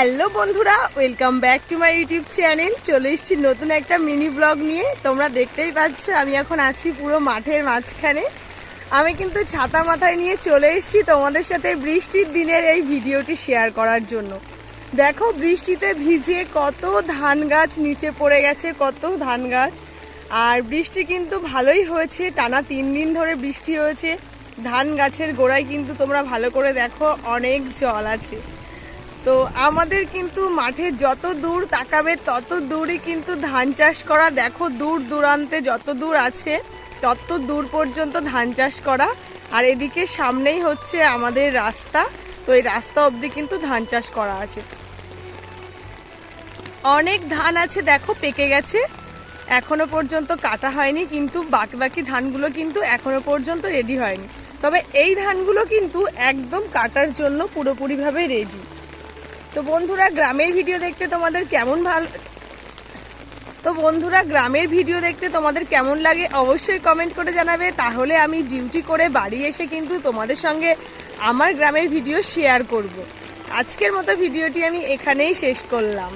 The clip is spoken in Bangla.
হ্যালো বন্ধুরা welcome back to my YouTube channel চলে এসেছি নতুন একটা মিনি ব্লগ নিয়ে। তোমরা দেখতেই পাচ্ছ, আমি এখন আছি পুরো মাঠের মাঝখানে। আমি কিন্তু ছাতা মাথায় নিয়ে চলে এসেছি তোমাদের সাথে বৃষ্টির দিনের এই ভিডিওটি শেয়ার করার জন্য। দেখো, বৃষ্টিতে ভিজে কত ধান গাছ নিচে পড়ে গেছে, কত ধান গাছ। আর বৃষ্টি কিন্তু ভালোই হয়েছে, টানা তিন দিন ধরে বৃষ্টি হয়েছে। ধান গাছের গোড়ায় কিন্তু তোমরা ভালো করে দেখো, অনেক জল আছে। তো আমাদের কিন্তু মাঠে যত দূর তাকাবে তত দূরই কিন্তু ধান চাষ করা। দেখো দূর দূরান্তে যত দূর আছে, তত দূর পর্যন্ত ধান চাষ করা। আর এদিকে সামনেই হচ্ছে আমাদের রাস্তা। তো এই রাস্তা অবধি কিন্তু ধান চাষ করা আছে। অনেক ধান আছে, দেখো পেকে গেছে। এখনও পর্যন্ত কাটা হয়নি, কিন্তু বাকি বাকি ধানগুলো কিন্তু এখনও পর্যন্ত রেডি হয়নি। তবে এই ধানগুলো কিন্তু একদম কাটার জন্য পুরোপুরিভাবে রেডি তো বন্ধুরা, গ্রামের ভিডিও দেখতে তোমাদের কেমন ভালো তো বন্ধুরা, গ্রামের ভিডিও দেখতে তোমাদের কেমন লাগে অবশ্যই কমেন্ট করে জানাবে। তাহলে আমি ডিউটি করে বাড়ি এসে কিন্তু তোমাদের সঙ্গে আমার গ্রামের ভিডিও শেয়ার করব। আজকের মতো ভিডিওটি আমি এখানেই শেষ করলাম।